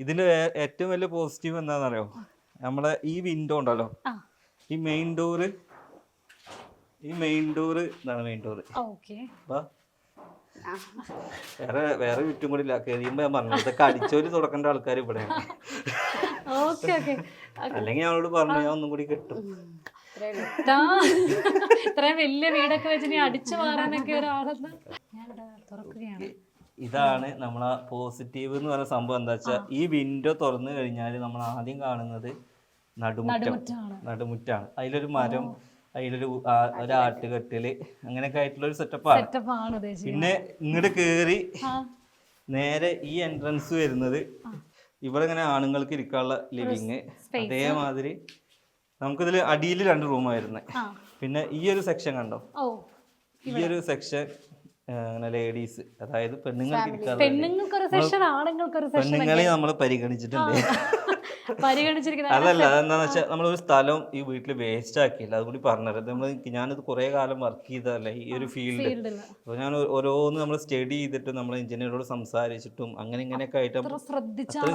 വേ- ഏറ്റവും വലിയ പോസിറ്റീവ് എന്താണെന്നറിയോ? നമ്മളെ ഈ വിൻഡോ ഉണ്ടല്ലോ. ഈ മെയിൻ ഡോറ് ഈ മെയിൻ ഡോറ് ഇതാണ് മെയിൻ ഡോറ് വേറെ വേറെ ചുറ്റും കൂടി ഇല്ല. കഴിയുമ്പോ ഞാൻ പറഞ്ഞു ഇതൊക്കെ അടിച്ചോലി തുടക്കേണ്ട ആൾക്കാർ ഇവിടെ. അല്ലെങ്കിൽ ഞങ്ങളോട് പറഞ്ഞു ഞാൻ ഒന്നും കൂടി കിട്ടും. ഇത്രയും വലിയ വീടൊക്കെ വെച്ച് നീ അടിച്ചു മാറാനൊക്കെ ഒരാളെന്ന്. ഞാൻ തുറക്കുകയാണ്. ഇതാണ് നമ്മൾ ആ പോസിറ്റീവ് എന്ന് പറയുന്ന സംഭവം എന്താ വെച്ചാൽ ഈ വിൻഡോ തുറന്നു കഴിഞ്ഞാൽ നമ്മൾ ആദ്യം കാണുന്നത് നടുമുറ്റം നടുമുറ്റാണ്. അതിലൊരു മരം അതിലൊരു ഒരു ആട്ടുകെട്ടിൽ അങ്ങനെയൊക്കെ ആയിട്ടുള്ള ഒരു സെറ്റപ്പാണ് പിന്നെ ഇങ്ങോട്ട് കേറി നേരെ ഈ എൻട്രൻസ് വരുന്നത് ഇവിടെ ഇങ്ങനെ ആണുങ്ങൾക്ക് ഇരിക്കാനുള്ള ലിവിങ് അതേമാതിരി നമുക്കിതിൽ അടിയിൽ രണ്ട് റൂമായിരുന്നു പിന്നെ ഈ ഒരു സെക്ഷൻ കണ്ടോ? ഈ ഒരു സെക്ഷൻ അങ്ങനെ ലേഡീസ് അതായത് പെണ്ണുങ്ങൾക്ക് പെണ്ണുങ്ങൾക്കൊരു സെഷൻ ആണുങ്ങൾക്കൊരു സെഷൻ പെണ്ണുങ്ങളെ നമ്മൾ പരിഗണിച്ചിട്ടുണ്ട്. അതല്ല അതെന്താന്ന് വെച്ചാൽ നമ്മളൊരു സ്ഥലം ഈ വീട്ടിൽ വേസ്റ്റ് ആക്കിയില്ല. അതുകൂടി പറഞ്ഞത് നമ്മൾ ഞാനിത് കുറേ കാലം വർക്ക് ചെയ്തതല്ലേ ഈ ഒരു ഫീൽഡ് അപ്പൊ അപ്പോൾ ഞാൻ ഓരോന്ന് നമ്മൾ സ്റ്റഡി ചെയ്തിട്ട് നമ്മൾ എഞ്ചിനീയറോട് സംസാരിച്ചിട്ടും അങ്ങനെ ഇങ്ങനെയൊക്കെ ആയിട്ട് അത്രയും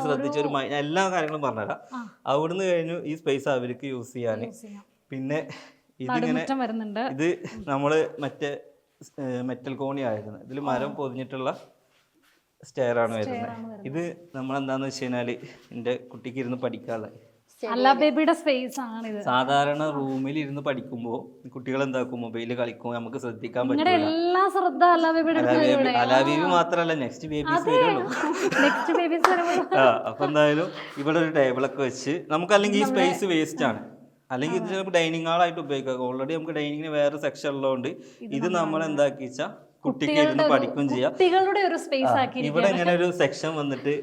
ശ്രദ്ധിച്ച ഒരു എല്ലാ കാര്യങ്ങളും പറഞ്ഞുതരാം. അവിടുന്ന് കഴിഞ്ഞു ഈ സ്പേസ് അവർക്ക് യൂസ് ചെയ്യാൻ പിന്നെ ഇതിങ്ങനെ ഇത് നമ്മൾ മറ്റേ മെറ്റൽ കോണി ആയിരുന്നു. ഇതിൽ മരം പൊതിഞ്ഞിട്ടുള്ള സ്റ്റെയർ ആണ് വരുന്നത്. ഇത് നമ്മൾ എന്താന്ന് വെച്ച് കഴിഞ്ഞാൽ എന്റെ കുട്ടിക്ക് ഇരുന്ന് പഠിക്കാതെ. ഇത് സാധാരണ റൂമിൽ ഇരുന്ന് പഠിക്കുമ്പോൾ കുട്ടികൾ എന്താക്കും? മൊബൈലിൽ കളിക്കും നമുക്ക് ശ്രദ്ധിക്കാൻ പറ്റില്ല എല്ലാ ശ്രദ്ധ അലാബീബി മാത്രല്ല നെക്സ്റ്റ് ബേബീസ് വരുള്ളൂ. നെക്സ്റ്റ് ബേബീസ് അപ്പൊ എന്തായാലും ഇവിടെ ഒരു ടേബിളൊക്കെ വെച്ച് നമുക്ക് അല്ലെങ്കിൽ ഈ സ്പേസ് വേസ്റ്റ് ആണ്. അല്ലെങ്കിൽ ഇത് ചിലപ്പോൾ ഡൈനിങ് ഹാളായിട്ട് ഉപയോഗിക്കാം. ഓൾറെഡി നമുക്ക് ഡൈനിങ്ങിന് വേറെ സെക്ഷൻ ഉള്ളതുകൊണ്ട് ഇത് നമ്മൾ എന്താക്കി വെച്ചാൽ കുട്ടിക്ക് ഇരുന്ന് പഠിക്കുകയും ചെയ്യാം. കുട്ടികളുടെ ഒരു സ്പേസ് ആക്കി ഇവിടെ ഇങ്ങനെ ഒരു സെക്ഷൻ വന്നിട്ട്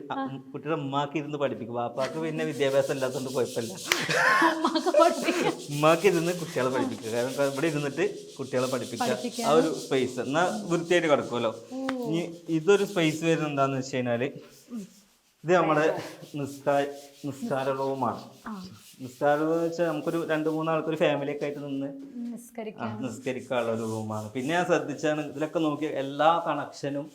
കുട്ടിയുടെ ഉമ്മാക്ക് ഇരുന്ന് പഠിപ്പിക്കും. വാപ്പാക്ക് പിന്നെ വിദ്യാഭ്യാസം ഇല്ലാത്തതുകൊണ്ട് കുഴപ്പമില്ല. ഉമ്മാക്ക് ഇരുന്ന് കുട്ടികളെ പഠിപ്പിക്കുക. കാരണം ഇവിടെ ഇരുന്നിട്ട് കുട്ടികളെ പഠിപ്പിക്കുക. ആ ഒരു സ്പേസ് എന്നാ വൃത്തിയായിട്ട് കിടക്കുമല്ലോ ഇനി ഇതൊരു സ്പേസ് വരുന്നത് എന്താന്ന് വെച്ച് കഴിഞ്ഞാൽ ഇത് നമ്മുടെ നിസ്കാര നിസ്കാര റൂമാണ് നിസ്കാരം എന്ന് വെച്ചാൽ നമുക്കൊരു രണ്ട് മൂന്ന് ആൾക്കൊരു ഒരു ഫാമിലി ഒക്കെ ആയിട്ട് നിന്ന് നിസ്കരിക്കാനുള്ള ഒരു റൂമാണ് പിന്നെ ഞാൻ ശ്രദ്ധിച്ചാണ് ഇതിലൊക്കെ നോക്കിയ എല്ലാ കണക്ഷനും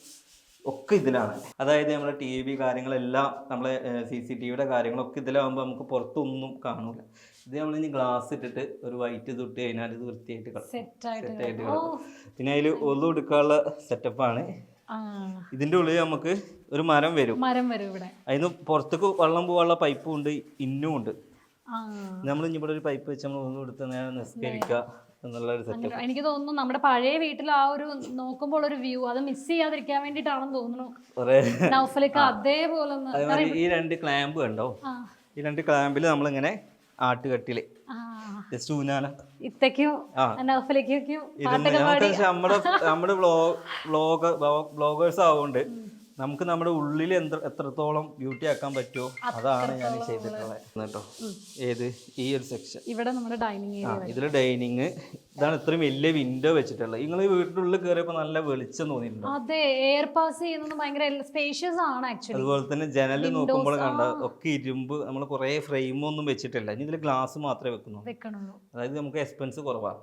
ഒക്കെ ഇതിലാണ്. അതായത് നമ്മുടെ ടി വി കാര്യങ്ങളെല്ലാം നമ്മളെ സി സി ടി വിയുടെ കാര്യങ്ങളൊക്കെ ഇതിലാകുമ്പോൾ നമുക്ക് പുറത്തൊന്നും കാണൂല. ഇത് നമ്മൾ ഇനി ഗ്ലാസ് ഇട്ടിട്ട് ഒരു വൈറ്റ് തൊട്ട് കഴിഞ്ഞാൽ ഇത് വൃത്തിയായിട്ട് സെറ്റായിട്ട് പിന്നെ അതിൽ ഒന്നും എടുക്കാനുള്ള സെറ്റപ്പാണ് ഇതിന്റെ ഉള്ളിൽ നമുക്ക് ഒരു മരം വരും. മരം വരും ഇവിടെ. അതിന് പുറത്തേക്ക് വെള്ളം പോവാനുള്ള പൈപ്പും ഉണ്ട് ഇന്നും ഉണ്ട്. നമ്മൾ ഇവിടെ ഒരു പൈപ്പ് വെച്ച് നമ്മൾ ഒന്നും എടുത്ത് നേരെ നിസ്കരിക്കുക എനിക്ക് തോന്നുന്നു നമ്മുടെ പഴയ വീട്ടിൽ ആ ഒരു നോക്കുമ്പോൾ ഒരു വ്യൂ അത് മിസ് ചെയ്യാതിരിക്കാൻ വേണ്ടിട്ടാണെന്ന് തോന്നുന്നു. നൗഫലിക്ക് അതേപോലെ ഈ രണ്ട് ക്ലാമ്പ് കണ്ടോ? ഈ രണ്ട് ക്ലാമ്പിൽ നമ്മളിങ്ങനെ ആട്ടുകട്ടിൽ ജസ്റ്റ് ഊനാന നമ്മുടെ നമ്മുടെ ബ്ലോഗേഴ്സ് ആവുന്നുണ്ട് നമുക്ക് നമ്മുടെ ഉള്ളിൽ എന്ത് എത്രത്തോളം ബ്യൂട്ടി ആക്കാൻ പറ്റുമോ അതാണ് ഞാൻ ചെയ്തിട്ടുള്ളത്. കേട്ടോ. ഏത്? ഈ ഒരു സെക്ഷൻ ഇവിടെ നമ്മുടെ ഡൈനിങ് ആ ഇതിൽ ഡൈനിങ് ഇതാണ് ഇത്രയും വലിയ വിൻഡോ വെച്ചിട്ടുള്ളത്. നിങ്ങൾ വീട്ടിന്റെ ഉള്ളിൽ കയറിയപ്പോൾ നല്ല വെളിച്ചം തോന്നിയിട്ടുണ്ട്? അതെ എയർ പാസ് ചെയ്യുന്നത് ഭയങ്കര സ്പേഷ്യസ് ആണ് ആക്ച്വലി അതുപോലെ തന്നെ ജനൽ നോക്കുമ്പോൾ കണ്ട ഒക്കെ ഇരുമ്പ് നമ്മൾ കുറേ ഫ്രെയിമൊന്നും വെച്ചിട്ടില്ല. ഇനി ഇതിൽ ഗ്ലാസ് മാത്രമേ വെക്കുന്നുള്ളൂ. അതായത് നമുക്ക് എക്സ്പെൻസ് കുറവാണ്